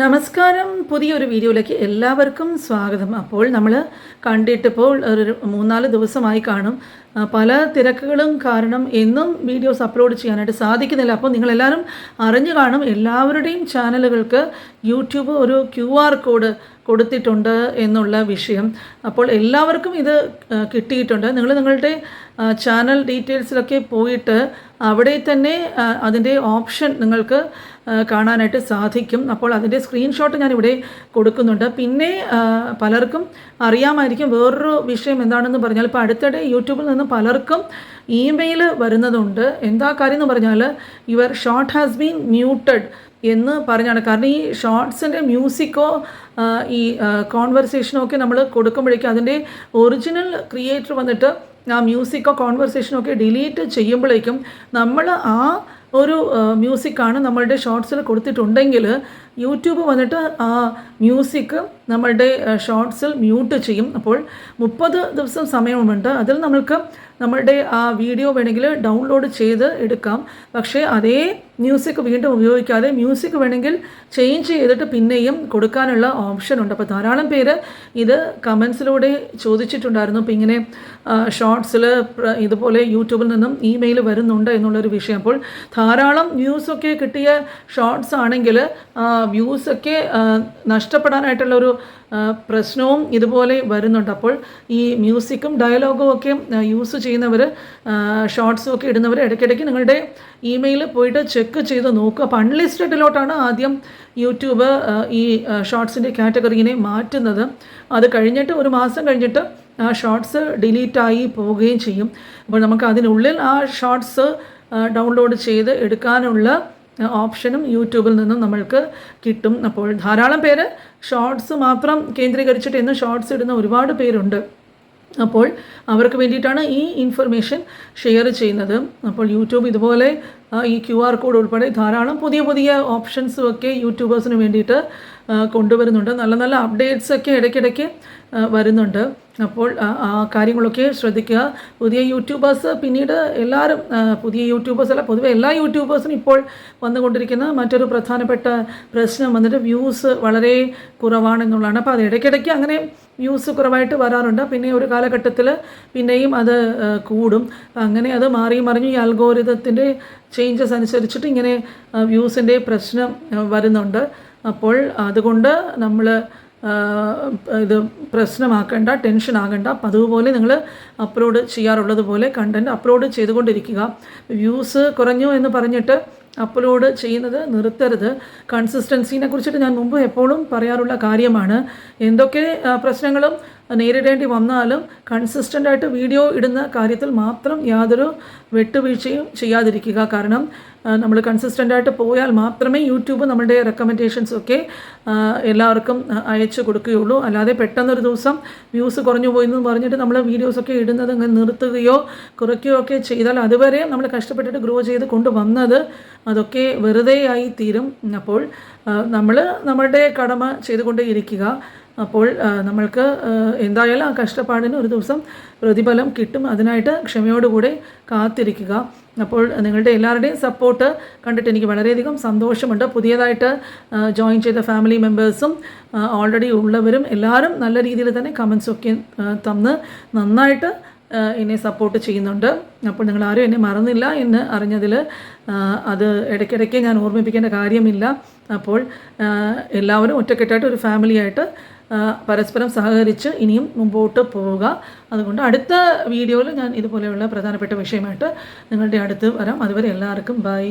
നമസ്കാരം. പുതിയൊരു വീഡിയോയിലേക്ക് എല്ലാവർക്കും സ്വാഗതം. അപ്പോൾ നമ്മൾ കണ്ടിട്ടിപ്പോൾ ഒരു മൂന്നാൽ ദിവസമായി കാണും. പല തിരക്കുകളും കാരണം എന്നും വീഡിയോസ് അപ്ലോഡ് ചെയ്യാനായിട്ട് സാധിക്കുന്നില്ല. അപ്പോൾ നിങ്ങളെല്ലാവരും അറിഞ്ഞു കാണും. എല്ലാവരുടെയും ചാനലുകൾക്ക് യൂട്യൂബ് ഒരു ക്യു ആർ കോഡ് കൊടുത്തിട്ടുണ്ട് എന്നുള്ള വിഷയം. അപ്പോൾ എല്ലാവർക്കും ഇത് കിട്ടിയിട്ടുണ്ട്. നിങ്ങൾ നിങ്ങളുടെ ചാനൽ ഡീറ്റെയിൽസിലൊക്കെ പോയിട്ട് അവിടെ തന്നെ അതിന്റെ ഓപ്ഷൻ നിങ്ങൾക്ക് കാണാനായിട്ട് സാധിക്കും. അപ്പോൾ അതിന്റെ സ്ക്രീൻഷോട്ട് ഞാനിവിടെ കൊടുക്കുന്നുണ്ട്. പിന്നെ പലർക്കും അറിയാമായിരിക്കും വേറൊരു വിഷയം എന്താണെന്ന് പറഞ്ഞാൽ ഇപ്പോൾ അടുത്തിടെ യൂട്യൂബിൽ നിന്ന് പലർക്കും ഇമെയിൽ വരുന്നതുണ്ട്. എന്താ കാര്യം എന്ന് പറഞ്ഞാൽ your short has been muted എന്ന് പറഞ്ഞാണ്. കാരണം ഈ ഷോർട്സിന്റെ മ്യൂസിക്കോ ഈ കോൺവെർസേഷനോ ഒക്കെ നമ്മൾ കൊടുക്കുമ്പോഴേക്കും അതിന്റെ ഒറിജിനൽ ക്രിയേറ്റർ വന്നിട്ട് ആ മ്യൂസിക്കോ കോൺവെർസേഷനോ ഒക്കെ ഡിലീറ്റ് ചെയ്യുമ്പോഴേക്കും നമ്മൾ ആ ഒരു മ്യൂസിക്കാണ് നമ്മളുടെ ഷോർട്സിൽ കൊടുത്തിട്ടുണ്ടെങ്കിൽ യൂട്യൂബ് വന്നിട്ട് ആ മ്യൂസിക് നമ്മളുടെ ഷോർട്സിൽ മ്യൂട്ട് ചെയ്യും. അപ്പോൾ മുപ്പത് ദിവസം സമയമുണ്ട്. അതിൽ നമ്മൾക്ക് നമ്മളുടെ ആ വീഡിയോ വേണമെങ്കിൽ ഡൗൺലോഡ് ചെയ്ത് എടുക്കാം. പക്ഷേ അതേ മ്യൂസിക് വീണ്ടും ഉപയോഗിക്കാതെ മ്യൂസിക് വേണമെങ്കിൽ ചേഞ്ച് ചെയ്തിട്ട് പിന്നെയും കൊടുക്കാനുള്ള ഓപ്ഷൻ ഉണ്ട്. അപ്പോൾ ധാരാളം പേര് ഇത് കമൻസിലൂടെ ചോദിച്ചിട്ടുണ്ടായിരുന്നു. അപ്പോൾ ഇങ്ങനെ ഷോർട്സിൽ ഇതുപോലെ യൂട്യൂബിൽ നിന്നും ഇമെയിൽ വരുന്നുണ്ട് എന്നുള്ളൊരു വിഷയം. അപ്പോൾ ധാരാളം വ്യൂസൊക്കെ കിട്ടിയ ഷോർട്സ് ആണെങ്കിൽ വ്യൂസൊക്കെ നഷ്ടപ്പെടാനായിട്ടുള്ള ഒരു ആ, പ്രശ്നവും ഇതുപോലെ വരുന്നുണ്ട്. അപ്പോൾ ഈ മ്യൂസിക്കും ഡയലോഗും ഒക്കെ യൂസ് ചെയ്യുന്നവർ ഷോർട്സും ഒക്കെ ഇടുന്നവർ ഇടയ്ക്കിടയ്ക്ക് നിങ്ങളുടെ ഇമെയിൽ പോയിട്ട് ചെക്ക് ചെയ്ത് നോക്കുക. അപ്പോൾ അൺലിസ്റ്റഡിലോട്ടാണ് ആദ്യം യൂട്യൂബ് ഈ ഷോർട്സിന്റെ കാറ്റഗറീനെ മാറ്റുന്നത്. അത് കഴിഞ്ഞിട്ട് ഒരു മാസം കഴിഞ്ഞിട്ട് ആ ഷോർട്സ് ഡിലീറ്റായി പോവുകയും ചെയ്യും. അപ്പോൾ നമുക്ക് അതിനുള്ളിൽ ആ ഷോർട്സ് ഡൗൺലോഡ് ചെയ്ത് എടുക്കാനുള്ള ഓപ്ഷനും യൂട്യൂബിൽ നിന്നും നമ്മൾക്ക് കിട്ടും. അപ്പോൾ ധാരാളം പേര് ഷോർട്സ് മാത്രം കേന്ദ്രീകരിച്ചിട്ട് ഇന്ന് ഷോർട്സ് ഇടുന്ന ഒരുപാട് പേരുണ്ട്. അപ്പോൾ അവർക്ക് വേണ്ടിയിട്ടാണ് ഈ ഇൻഫർമേഷൻ ഷെയർ ചെയ്യുന്നത്. അപ്പോൾ യൂട്യൂബ് ഇതുപോലെ ഈ ക്യു ആർ കോഡ് ഉൾപ്പെടെ ധാരാളം പുതിയ പുതിയ ഓപ്ഷൻസും ഒക്കെ യൂട്യൂബേഴ്സിന് വേണ്ടിയിട്ട് കൊണ്ടുവരുന്നുണ്ട്. നല്ല നല്ല അപ്ഡേറ്റ്സ് ഒക്കെ ഇടയ്ക്കിടയ്ക്ക് വരുന്നുണ്ട്. അപ്പോൾ ആ കാര്യങ്ങളൊക്കെ ശ്രദ്ധിക്കുക. പുതിയ യൂട്യൂബേഴ്സ് പിന്നീട് എല്ലാവരും പുതിയ യൂട്യൂബേഴ്സ് അല്ല പൊതുവെ എല്ലാ യൂട്യൂബേഴ്സും ഇപ്പോൾ വന്നുകൊണ്ടിരിക്കുന്ന മറ്റൊരു പ്രധാനപ്പെട്ട പ്രശ്നം വന്നിട്ട് വ്യൂസ് വളരെ കുറവാണെന്നുള്ളതാണ്. അപ്പോൾ അത് ഇടയ്ക്കിടയ്ക്ക് അങ്ങനെ വ്യൂസ് കുറവായിട്ട് വരാറുണ്ട്. പിന്നെ ഒരു കാലഘട്ടത്തിൽ പിന്നെയും അത് കൂടും. അങ്ങനെ അത് മാറി മറിഞ്ഞു ഈ അൽഗോരിതത്തിന്റെ ചേഞ്ചസ് അനുസരിച്ചിട്ട് ഇങ്ങനെ വ്യൂസിന്റെ പ്രശ്നം വരുന്നുണ്ട്. അപ്പോൾ അതുകൊണ്ട് നമ്മൾ ഇത് പ്രശ്നമാക്കേണ്ട ടെൻഷൻ ആകണ്ട പതിവ് പോലെ നിങ്ങൾ അപ്ലോഡ് ചെയ്യാറുള്ളത് പോലെ കണ്ടന്റ് അപ്ലോഡ് ചെയ്തുകൊണ്ടിരിക്കുക. വ്യൂസ് കുറഞ്ഞു എന്ന് പറഞ്ഞിട്ട് അപ്ലോഡ് ചെയ്യുന്നത് നിർത്തരുത്. കൺസിസ്റ്റൻസിനെ കുറിച്ചിട്ട് ഞാൻ മുമ്പ് എപ്പോഴും പറയാറുള്ള കാര്യമാണ്. എന്തൊക്കെ പ്രശ്നങ്ങളും നേരിടേണ്ടി വന്നാലും കൺസിസ്റ്റന്റായിട്ട് വീഡിയോ ഇടുന്ന കാര്യത്തിൽ മാത്രം യാതൊരു വെട്ടുവീഴ്ചയും ചെയ്യാതിരിക്കുക. കാരണം നമ്മൾ കൺസിസ്റ്റന്റായിട്ട് പോയാൽ മാത്രമേ യൂട്യൂബ് നമ്മുടെ റെക്കമെൻഡേഷൻസ് ഒക്കെ എല്ലാവർക്കും അയച്ചു കൊടുക്കുകയുള്ളൂ. അല്ലാതെ പെട്ടെന്നൊരു ദിവസം വ്യൂസ് കുറഞ്ഞു പോയി എന്ന് പറഞ്ഞിട്ട് നമ്മൾ വീഡിയോസൊക്കെ ഇടുന്നത് അങ്ങ് നിർത്തുകയോ കുറയ്ക്കുകയോ ഒക്കെ ചെയ്താൽ അതുവരെ നമ്മൾ കഷ്ടപ്പെട്ടിട്ട് ഗ്രോ ചെയ്ത് കൊണ്ടുവന്നത് അതൊക്കെ വെറുതെ ആയി തീരും. അപ്പോൾ നമ്മൾ നമ്മളുടെ കടമ ചെയ്തുകൊണ്ടേ ഇരിക്കുക അപ്പോൾ നമ്മൾക്ക് എന്തായാലും ആ കഷ്ടപ്പാടിന് ഒരു ദിവസം പ്രതിഫലം കിട്ടും. അതിനായിട്ട് ക്ഷമയോടുകൂടെ കാത്തിരിക്കുക. അപ്പോൾ നിങ്ങളുടെ എല്ലാവരുടെയും സപ്പോർട്ട് കണ്ടിട്ട് എനിക്ക് വളരെയധികം സന്തോഷമുണ്ട്. പുതിയതായിട്ട് ജോയിൻ ചെയ്ത ഫാമിലി മെമ്പേഴ്സും ഓൾറെഡി ഉള്ളവരും എല്ലാവരും നല്ല രീതിയിൽ തന്നെ കമൻസൊക്കെ തന്ന് നന്നായിട്ട് എന്നെ സപ്പോർട്ട് ചെയ്യുന്നുണ്ട്. അപ്പോൾ നിങ്ങൾ ആരും എന്നെ മറന്നില്ല എന്ന് അറിഞ്ഞതിൽ അത് ഇടയ്ക്കിടയ്ക്ക് ഞാൻ ഓർമ്മിപ്പിക്കേണ്ട കാര്യമില്ല. അപ്പോൾ എല്ലാവരും ഒറ്റക്കെട്ടായിട്ട് ഒരു ഫാമിലിയായിട്ട് പരസ്പരം സഹകരിച്ച് ഇനിയും മുമ്പോട്ട് പോവുക. അതുകൊണ്ട് അടുത്ത വീഡിയോയിൽ ഞാൻ ഇതുപോലെയുള്ള പ്രധാനപ്പെട്ട വിഷയമായിട്ട് നിങ്ങളുടെ അടുത്ത് വരാം. അതുവരെ എല്ലാവർക്കും ബൈ